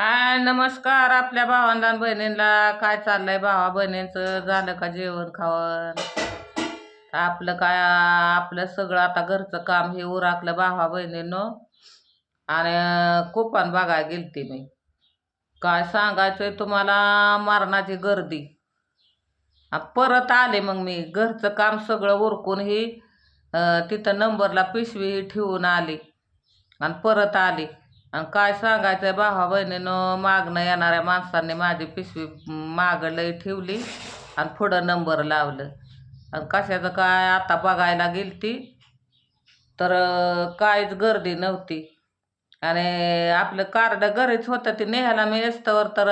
हाय नमस्कार आपल्या भावांना आणि बहिणींना. काय चाललंय भावा बहिणींचं? झालं का जेवण खावण? आपलं काय आपलं सगळं आता घरचं काम हे उराकलं भावा बहिणीनं. आणि कुपन बघायला गेलती मी. काय सांगायचंय तुम्हाला? मरणाची गर्दी. परत आले मग मी. घरचं काम सगळं उरकून ही तिथं नंबरला पिशवी ठेवून आली. आणि परत आली. आणि काय सांगायचं भावा बहिणीनं मागणं येणाऱ्या माणसांनी माझी पिशवी मागं लई ठेवली आणि पुढं नंबर लावलं. आणि कशाचं काय आता बघायला गेलती तर काहीच गर्दी नव्हती. आणि आपलं कार्ड घरीच होतं ती नेहायला मी येस्तवर तर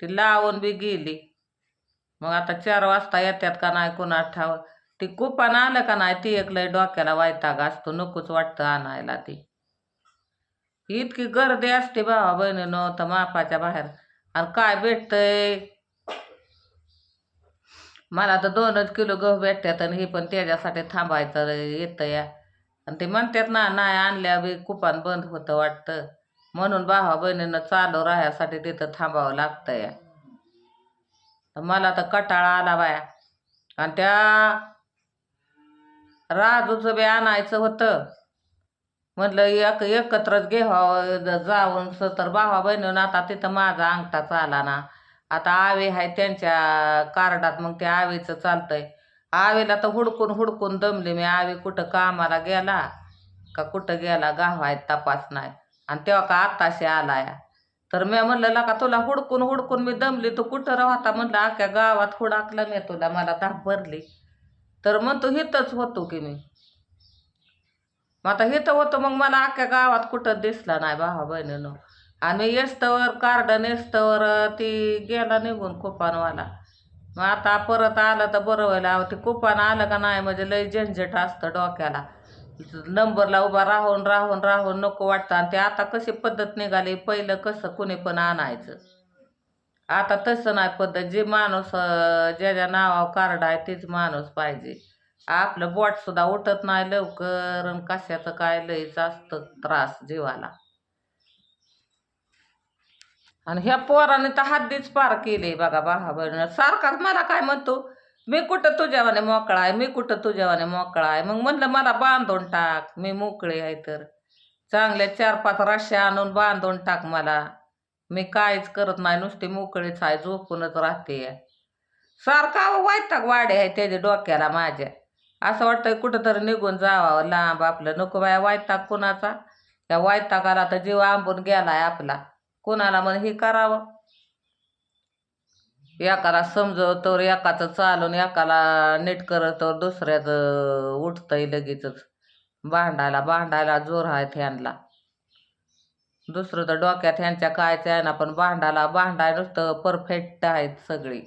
ती लावून बी गेली. मग आता चार वाजता येतात का नाही कोणा ठाव ती कुपान आलं का नाही ती एक लय डोक्याला वायताग असतो नकोच वाटतं आणायला ती. इतकी गर्दी असते भावा बहिणीनं तर मापाच्या बाहेर. आणि काय भेटतंय? मला तर दोनच किलो गहू भेटतात आणि हे पण त्याच्यासाठी थांबायचं येतं या. आणि ते म्हणतात ना नाही आणल्या बी कुपन बंद होतं वाटतं. म्हणून भावा बहिणीनं चालू राहण्यासाठी तिथं थांबावं लागतं या. तर मला तर कटाळा आला बाया. आणि त्या राजूचं बी आणायचं होतं. म्हटलं एक एकत्रच घ्यावं जाऊन सतर भावा बहिणीनं आता तिथं माझा अंगठा चाला ना. आता आवे आहे त्यांच्या कार्डात मग त्या आवेचं चालतंय. आवेला तर हुडकून हुडकून दमले मी. आवे कुठं कामाला गेला का कुठं गेला गावायत तपास नाही. आणि तेव्हा का आत्ताशी आलाय? तर मी म्हणलं का तुला हुडकून हुडकून मी दमली. तू कुठं राहता? म्हणलं अख्ख्या गावात हुडाकलं मी तुला. मला धाप भरली. तर म्हणतो हिथंच होतो की मी. मग आता हिथं होतं मग मला अख्ख्या गावात कुठं दिसला नाही भावा बहिणीनं. आणि येस्तवर कार्ड नेस्तवर ती गेला निघून कुपानवाला. मग आता परत आलं तर बरं व्हायला अहो ते कुपान आलं का नाही म्हणजे लय झंझट असतं डोक्याला. नंबरला उभा राहून राहून राहून नको वाटतं. आणि ते आता कशी पद्धत निघाली पहिलं कसं कुणी पण आणायचं. आता तसं नाही पद्धत. जे माणूस ज्याच्या नावावर कार्ड आहे तेच माणूस पाहिजे. आपलं बोट सुद्धा उठत नाही लवकर आणि कशाचं काय लय असतं त्रास जीवाला. आणि ह्या पोराने तर हद्दीच पार केली बघा भावा सारखाच मला काय म्हणतो? मी कुठं तुझ्यावाने मोकळा आहे? मी कुठं तुझ्यावाने मोकळा आहे? मग म्हणलं मला बांधून टाक. मी मोकळे आहे तर. चांगल्या चार पाच राश्या आणून बांधून टाक मला. मी काहीच करत नाही. नुसती मोकळीच आहे. झोपूनच राहते सारखा वैताग वाडे आहे त्याच्या डोक्याला माझ्या. असं वाटतं कुठंतरी निघून जावा. लांब आपलं नको बाया वायताक कुणाचा? त्या वायताकाला तर जीव आंबून गेलाय आपला. कुणाला मग हे करावं? एकाला समजवतो एकाचं चालून एकाला नीट करतो दुसऱ्याचं उठतंय लगेचच. भांडायला भांडायला जोर आहे ह्यांना दुसरं तर डोक्यात ह्यांच्या कायचं आहे ना पण भांडायला भांडाय नुसतं परफेक्ट आहेत सगळी.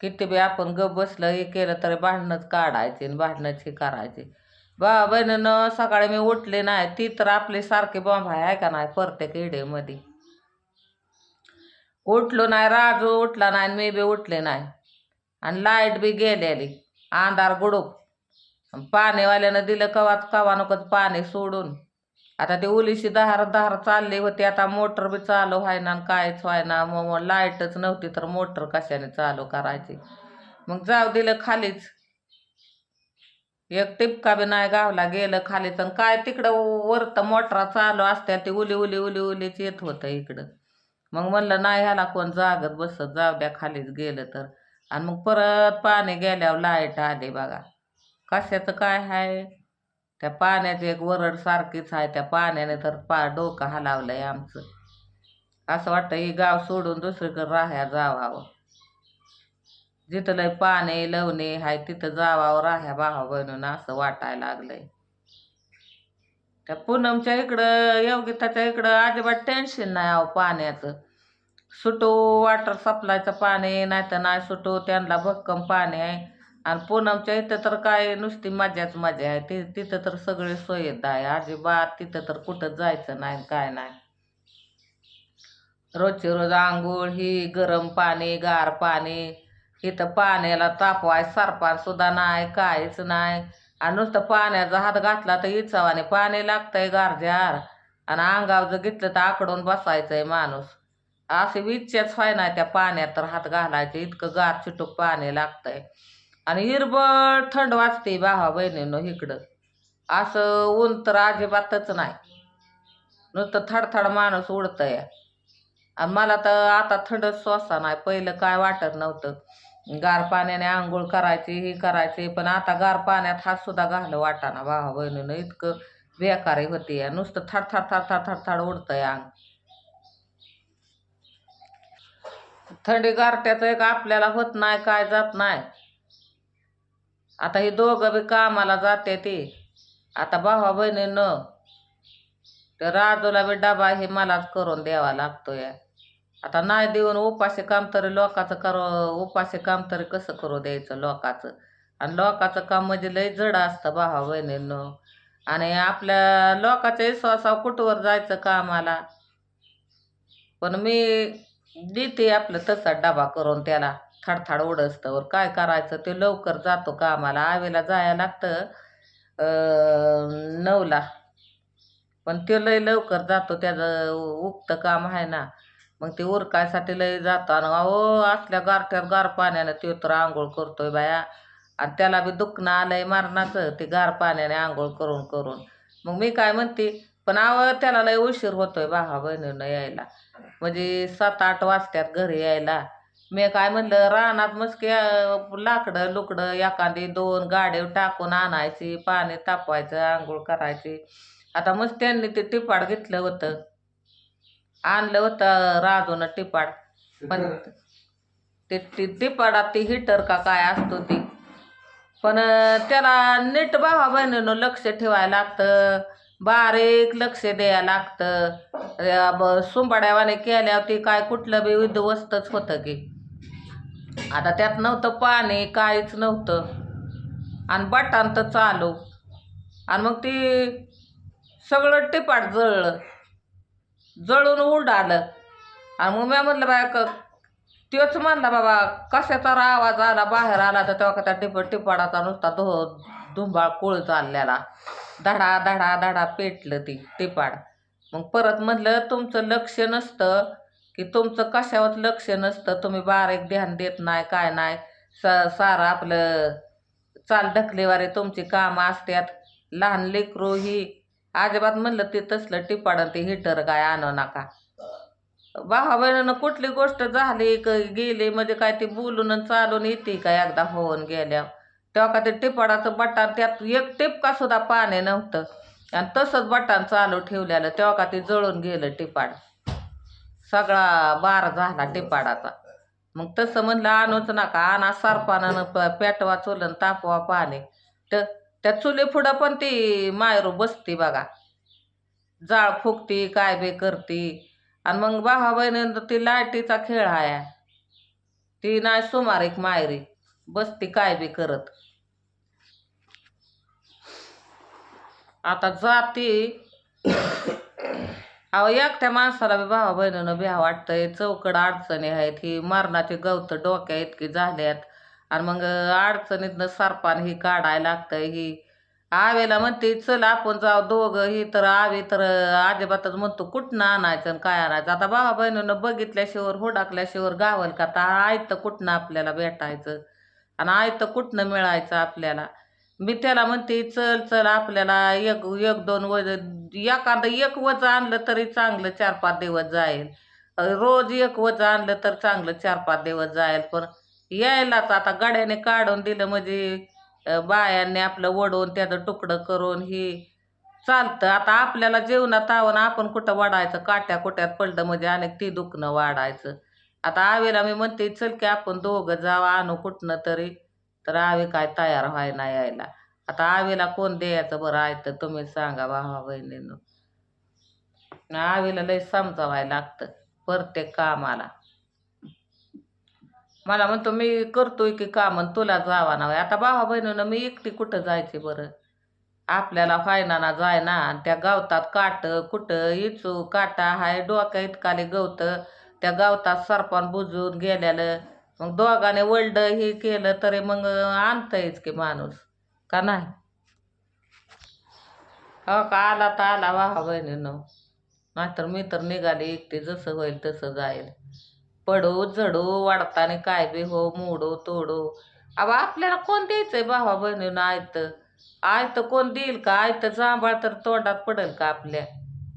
किती बी आपण गप बसलं हे केलं तरी भांडणंच काढायचे आणि भांडणंच हे करायचे. बा बहिणीनं सकाळी मी उठले नाही ती तर आपली सारखी बॉम्ब आहे का नाही? प्रत्येक इडेमध्ये उठलो नाही राजू उठला नाही आणि मी बी उठले नाही. आणि लाइट बी गेलेली अंधार गुडूप. पाणीवाल्यानं दिलं कवाच कवा नकोच पाणी सोडून. आता ते ओलीशी दहार दहार चालली होती. आता मोटर बी चालू आहे ना आणि व्हाय ना मग लाईटच नव्हती तर मोटर कशाने चालू करायची? मग जाऊ दिलं खालीच. एक टिपका बी नाही गावला गेलं खालीच. आणि काय तिकडं वरतं मोटरा चालू असत्या ती उली उली उली उलीच येत होतं इकडं. मग म्हणलं नाही ह्याला कोण जागत बसत? जाऊ द्या खालीच गेलं तर. आणि मग परत पाणी गेल्यावर लाइट आली बघा. कशाचं काय आहे त्या पाण्याची एक वरड सारखीच आहे त्या पाण्याने तर पा डोकं हलावलंय आमचं. असं वाटतं ही गाव सोडून दुसरीकडे राह्या जावावं. जिथं लय पाणी लवणे आहे तिथं जावावं राह्या भावा बनून असं वाटायला लागलंय. त्या पूनमच्या इकडं योगिताच्या इकडं अजिबात टेन्शन नाही अहो पाण्याचं. सुटो वॉटर सप्लायचं पाणी नाही तर नाही सुटो त्यांना भक्कम पाणी आहे. आणि पूनमच्या इथं तर काय नुसती मजाच मजा आहे. ती तिथं तर सगळे सोयीत आहे. अजिबात तिथं तर कुठं जायचं नाही काय नाही. रोजची रोज आंघोळ ही गरम पाणी गार पाणी इथं पाण्याला तापवाय सरपार सुद्धा नाही काहीच नाही. आणि नुसतं पाण्याचा हात घातला तर इचावाने पाणी लागतंय गारजार. आणि अंगावर जर घेतलं तर आकडून बसायचंय माणूस. असे विच्छेच व्हाय ना त्या पाण्यात तर हात घालायचे. इतकं गार चिटूक पाणी लागतंय. आणि हिरबळ थंड वाजते भावा बहिणीनं इकडं. असं ऊन तर अजिबातच नाही. नुसतं थडथड माणूस उडतंय. आणि मला तर आता थंडच स्वसा नाही. पहिलं काय वाटत नव्हतं. गार पाण्याने आंघोळ करायची ही करायची. पण आता गार पाण्यात हात सुद्धा घालं वाटाना भावा बहिणीनं इतकं बेकारी होती. नुसतं थडथड थडथड थडथड आहे अंग. थंडी गारट्याचं एक आपल्याला होत नाही काय जात नाही. आता हे दोघं बी कामाला जाते ती. आता भावा बहिणीनं ते राजूला बी डबा हे मलाच करून द्यावा लागतोय. आता नाही देऊन उपाशी काम तरी लोकाचं करू उपाशी काम तरी कसं करू द्यायचं लोकाचं? आणि लोकाचं काम म्हणजे लय जड असतं भावा बहिणीनं. आणि आपल्या लोकाच्या विश्वासावर कुठवर जायचं कामाला? पण मी देते आपलं तसा डबा करून त्याला. थडथड उडसतं काय करायचं? ते लवकर जातो कामाला. आवेला जायला लागतं नऊला. पण ते लय लवकर जातो. त्याचं उक्त काम आहे ना. मग ते उरकायसाठी लय जातो. आणि अहो असल्या गारठ्यात गार पाण्यानं ते तर आंघोळ करतोय बाया. आणि त्याला बी दुखणं आलंय मारणाचं. ते गार पाण्याने आंघोळ करून करून. मग मी काय म्हणते? पण आव त्याला लय उशीर होतोय भावा बहिणीनं यायला. म्हणजे सात आठ वाजत्यात घरी यायला. मी काय म्हणलं रानात मस्के लाकडं लुकडं एखादी दोन गाड्या टाकून आणायची पाणी तापवायचं आंघोळ करायची. आता मस्त त्यांनी ते टिपाड घेतलं होतं. आणलं होतं राजूनं टिपाड. पण ते ती टिपाडात ती हिटर का काय असतो ती. पण त्याला नीट भावा बहिणीनं लक्ष ठेवायला लागतं. बारीक लक्ष द्यायला लागतं. सुंबाड्यावाने केल्यावर ती काय कुठलं बी उद्ध्वस्तच होतं की. आता त्यात नव्हतं पाणी काहीच नव्हतं. आणि बटान तर चालू. आणि मग ती सगळं टिपाट जळलं. जळून उडालं. आणि मग मी म्हटलं बाय क त्योच म्हणला बाबा कशाचा आवाज आला बाहेर आला तर तेव्हा त्या टिप टिपाडाचा नुसता धो धुंबाळ कोळ चाललेला. धडा धडा धडा पेटलं ती टिपाड मग परत म्हटलं तुमचं लक्ष नसतं. की तुमचं कशावर लक्ष नसतं तुम्ही बारीक ध्यान देत नाही काय नाही. स सारं आपलं चाल ढकलेवारे तुमची कामं असतात लहान लेकरू ही अजिबात म्हणलं ते तसलं टिपाडं ते हिटर काय आणू नका. भावा बहिणीनं कुठली गोष्ट झाली क गेली म्हणजे काय ती बोलून चालून येते का एकदा होऊन गेल्या तेव्हा का ते टिपाडाचं बटन त्यात एक टिपका सुद्धा पाणी नव्हतं. आणि तसंच बटन चालू ठेवलेलं तेव्हा का ते जळून गेलं टिपाड. सगळा बार झाला टिपाडाचा. मग तसं म्हणलं आणूच नका. आणा सरपानानं प पेटवा चुलन तापवा पाणी. तर त्या चुली पुढं पण ती मायरू बसती बघा. जाळ फुकती काय बी करती. आणि मग भावा बहिणीनं ती लाईटीचा खेळ आहे ती नाही सुमारिक मायरी. बसती काय बी करत. आता जाती. अहो एकट्या माणसाला बी भावा बहिणीनं भ्या वाटतंय चौकड अडचणी आहेत ही मरणाची गवत डोक्या इतकी झाल्यात. आणि मग अडचणीतनं सरपान ही काढायला लागतंय ही आवेला म्हणते चल आपण जाऊ दोघं ही तर आवे तर अजिबातच म्हणतो कुठनं आणायचं आणि काय आणायचं? आता भावा बहिणीनं बघितल्याशिवर हुडाकल्याशिवर गावल का? आता आयतं कुठनं आपल्याला भेटायचं? आणि आयतं कुठनं मिळायचं आपल्याला? मी त्याला म्हणते चल चल आपल्याला एक एक दोन वज एखादं एक वज आणलं तरी चांगलं चार पाच दिवस जाईल. रोज एक वज आणलं तर चांगलं चार पाच दिवस जाईल. पण यायलाच आता गाड्याने काढून दिलं म्हणजे बायांनी आपलं वडवून त्याचं तुकडं करून ही चालतं. आता आपल्याला जेवणात आवं आपण कुठं वाढायचं? काट्या कुट्यात पडलं म्हणजे अनेक ती दुखणं वाढायचं. आता आवेला मी म्हणते चल की आपण दोघं जावं आणू कुठनं तरी. तर आवी काय तयार व्हाय नाही यायला. आता आवेला कोण द्यायचं बरं आहे तर तुम्ही सांगा भावा बहिणीनं. आवेला लय समजावायला लागतं प्रत्येक कामाला. मला म्हणतो मी करतोय की काम आणि तुला जावा ना आता भावा बहिणीनं मी एकटी कुठं जायचे बरं? आपल्याला फायनाना जाय ना आणि त्या गवतात काट कुठं? इचू काटा हाय डोक्या इतकाले गवत. त्या गवतात सरपण बुजून गेलेलं. मग दोघाने वल्ड हे केलं तरी मग आणतंयच की माणूस का नाही? हो का? आला तर आला वाहा बहिणीनं. नाहीतर मी तर निघाली एकटी जसं होईल तसं जाईल. पडू झडू वाढताना काय बी हो मोडू तोडू. अबा आपल्याला कोण द्यायचंय भावा बहिणीनं आयतं? आयतं कोण देईल का? आयतं जांभळ तर तोंडात पडेल का आपल्या?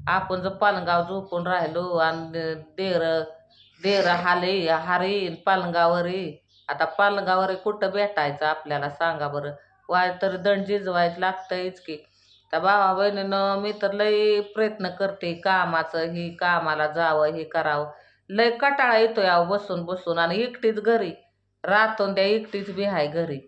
आपण जर पालगाव झोपून राहिलो आणि देर देर हाले हारीन पालगावरी. आता पालगावर कुठं भेटायचं आपल्याला सांगा बरं. वाय तर दंड जिजवायच लागतंयच की. त्या भावा बहिणीनं मी तर लई प्रयत्न करते कामाचं ही कामाला जावं हे करावं. लय कटाळा येतोय अहो बसून बसून आणि एकटीच घरी. रातून द्या एकटीच बी आहे घरी.